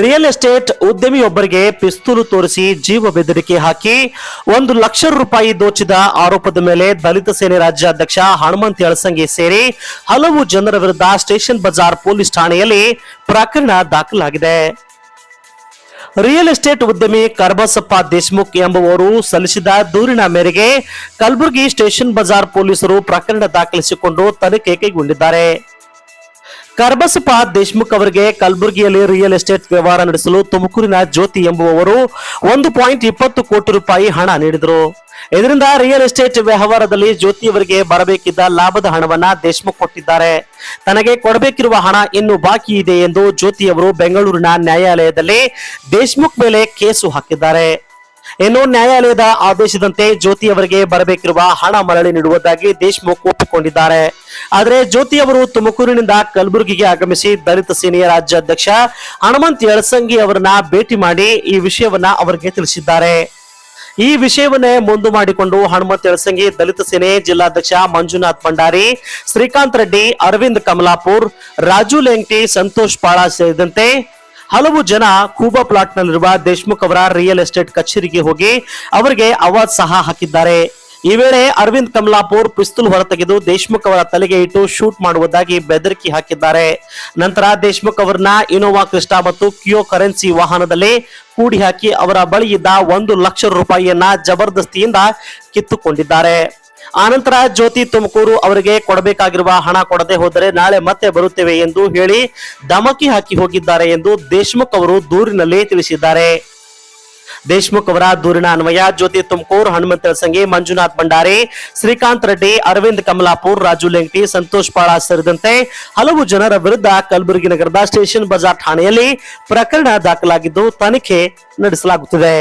Real estate ಉದ್ಯಮಿಯೊಬ್ಬರಿಗೆ ಪಿಸ್ತೂಲು ತೋರಿಸಿ ಜೀವ ಬೆದರಿಕೆ ಹಾಕಿ ಒಂದು ಲಕ್ಷ ರೂಪಾಯಿ ದೋಚಿದ ಆರೋಪದ ಮೇಲೆ ದಲಿತ ಸೇನೆ ರಾಜ್ಯಾಧ್ಯಕ್ಷ ಹನುಮಂತ್ ಯಳಸಂಗಿ ಸೇರಿ ಹಲವು ಜನರ ವಿರುದ್ಧ ಸ್ಟೇಷನ್ ಬಜಾರ್ ಪೊಲೀಸ್ ಠಾಣೆಯಲ್ಲಿ ಪ್ರಕರಣ ದಾಖಲಾಗಿದೆ. ರಿಯಲ್ ಎಸ್ಟೇಟ್ ಉದ್ಯಮಿ ಕರ್ಬಸಪ್ಪ ದೇಶ್ಮುಖ್ ಎಂಬುವರು ಸಲ್ಲಿಸಿದ ದೂರಿನ ಮೇರೆಗೆ ಕಲಬುರಗಿ ಸ್ಟೇಷನ್ ಬಜಾರ್ ಪೊಲೀಸರು ಪ್ರಕರಣ ದಾಖಲಿಸಿಕೊಂಡು ತನಿಖೆ ಕೈಗೊಂಡಿದ್ದಾರೆ. ಕರ್ಬಸಪ್ಪ ದೇಶ್ಮುಖ್ ಅವರಿಗೆ ಕಲಬುರಗಿಯಲ್ಲಿ ರಿಯಲ್ ಎಸ್ಟೇಟ್ ವ್ಯವಹಾರ ನಡೆಸಲು ತುಮಕೂರಿನ ಜ್ಯೋತಿ ಎಂಬುವವರು ಒಂದು ಪಾಯಿಂಟ್ ಇಪ್ಪತ್ತು ಕೋಟಿ ರೂಪಾಯಿ ಹಣ ನೀಡಿದರು. ಇದರಿಂದ ರಿಯಲ್ ಎಸ್ಟೇಟ್ ವ್ಯವಹಾರದಲ್ಲಿ ಜ್ಯೋತಿ ಅವರಿಗೆ ಬರಬೇಕಿದ್ದ ಲಾಭದ ಹಣವನ್ನ ದೇಶ್ಮುಖ್ ಕೊಟ್ಟಿದ್ದಾರೆ. ತನಗೆ ಕೊಡಬೇಕಿರುವ ಹಣ ಇನ್ನು ಬಾಕಿ ಇದೆ ಎಂದು ಜ್ಯೋತಿ ಅವರು ಬೆಂಗಳೂರಿನ ನ್ಯಾಯಾಲಯದಲ್ಲಿ ದೇಶ್ಮುಖ್ ಮೇಲೆ ಕೇಸು ಹಾಕಿದ್ದಾರೆ. ಇನ್ನು ನ್ಯಾಯಾಲಯದ ಆದೇಶದಂತೆ ಜ್ಯೋತಿ ಅವರಿಗೆ ಬರಬೇಕಿರುವ ಹಣ ಮರಳಿ ನೀಡುವುದಾಗಿ ದೇಶ್ಮುಖ್ ಒಪ್ಪಿಕೊಂಡಿದ್ದಾರೆ. ಆದರೆ ಜ್ಯೋತಿ ಅವರು ತುಮಕೂರಿನಿಂದ ಕಲಬುರಗಿಗೆ ಆಗಮಿಸಿ ದಲಿತ ಸೇನೆಯ ರಾಜ್ಯಾಧ್ಯಕ್ಷ ಹನುಮಂತ್ ಯಳಸಂಗಿ ಅವರನ್ನ ಭೇಟಿ ಮಾಡಿ ಈ ವಿಷಯವನ್ನ ಅವರಿಗೆ ತಿಳಿಸಿದ್ದಾರೆ. ಈ ವಿಷಯವನ್ನೇ ಮುಂದು ಮಾಡಿಕೊಂಡು ಹನುಮಂತ್ ಯಳಸಂಗಿ ದಲಿತ ಸೇನೆ ಜಿಲ್ಲಾಧ್ಯಕ್ಷ ಮಂಜುನಾಥ್ ಭಂಡಾರಿ, ಶ್ರೀಕಾಂತ್ ರೆಡ್ಡಿ, ಅರವಿಂದ್ ಕಮಲಾಪುರ್, ರಾಜು ಲೆಂಗ್ಟಿ ಸಂತೋಷ್ ಪಾಳ ಸೇರಿದಂತೆ ಹಲವು ಜನ ಕೂಬಾ ಪ್ಲಾಟ್ ನಲ್ಲಿರುವ ದೇಶ್ಮುಖ್ ಅವರ ರಿಯಲ್ ಎಸ್ಟೇಟ್ ಕಚೇರಿಗೆ ಹೋಗಿ ಅವರಿಗೆ ಅವಾಜ್ ಸಹ ಹಾಕಿದ್ದಾರೆ. ಈ ವೇಳೆ ಅರವಿಂದ್ ಕಮಲಾಪುರ್ ಪಿಸ್ತೂಲ್ ಹೊರತೆಗೆದು ದೇಶ್ಮುಖ್ ಅವರ ತಲೆಗೆ ಇಟ್ಟು ಶೂಟ್ ಮಾಡುವುದಾಗಿ ಬೆದರಿಕೆ ಹಾಕಿದ್ದಾರೆ. ನಂತರ ದೇಶ್ಮುಖ್ ಅವರನ್ನ ಇನೋವಾ ಕ್ರಿಸ್ಟಾ ಮತ್ತು ಕಿಯೋ ಕರೆನ್ಸಿ ವಾಹನದಲ್ಲಿ ಕೂಡಿ ಹಾಕಿ ಅವರ ಬಳಿ ಇದ್ದ ಒಂದು ಲಕ್ಷ ರೂಪಾಯಿಯನ್ನ ಜಬರ್ದಸ್ತಿಯಿಂದ ಕಿತ್ತುಕೊಂಡಿದ್ದಾರೆ. ಆನಂತರ ಜ್ಯೋತಿ ತುಮಕೂರು ಅವರಿಗೆ ಕೊಡಬೇಕಾಗಿರುವ ಹಣ ಕೊಡದೆ ಹೋದರೆ ನಾಳೆ ಮತ್ತೆ ಬರುತ್ತೇವೆ ಎಂದು ಹೇಳಿ ಧಮಕಿ ಹಾಕಿ ಹೋಗಿದ್ದಾರೆ ಎಂದು ದೇಶ್ಮುಖ್ ಅವರು ದೂರಿನಲ್ಲಿ ತಿಳಿಸಿದ್ದಾರೆ. ದೇಶ್ಮುಖ್ ಅವರ ದೂರಿನ ಅನ್ವಯ ಜ್ಯೋತಿ ತುಮಕೂರು ಹನುಮಂತ ಸಂಗಿ ಮಂಜುನಾಥ್ ಭಂಡಾರಿ, ಶ್ರೀಕಾಂತ್ ರೆಡ್ಡಿ, ಅರವಿಂದ್ ಕಮಲಾಪುರ್, ರಾಜು ಲೆಂಕಿ, ಸಂತೋಷ್ ಪಾಳ ಸೇರಿದಂತೆ ಹಲವು ಜನರ ವಿರುದ್ಧ ಕಲಬುರಗಿ ನಗರದ ಸ್ಟೇಷನ್ ಬಜಾರ್ ಠಾಣೆಯಲ್ಲಿ ಪ್ರಕರಣ ದಾಖಲಾಗಿದ್ದು ತನಿಖೆ ನಡೆಸಲಾಗುತ್ತಿದೆ.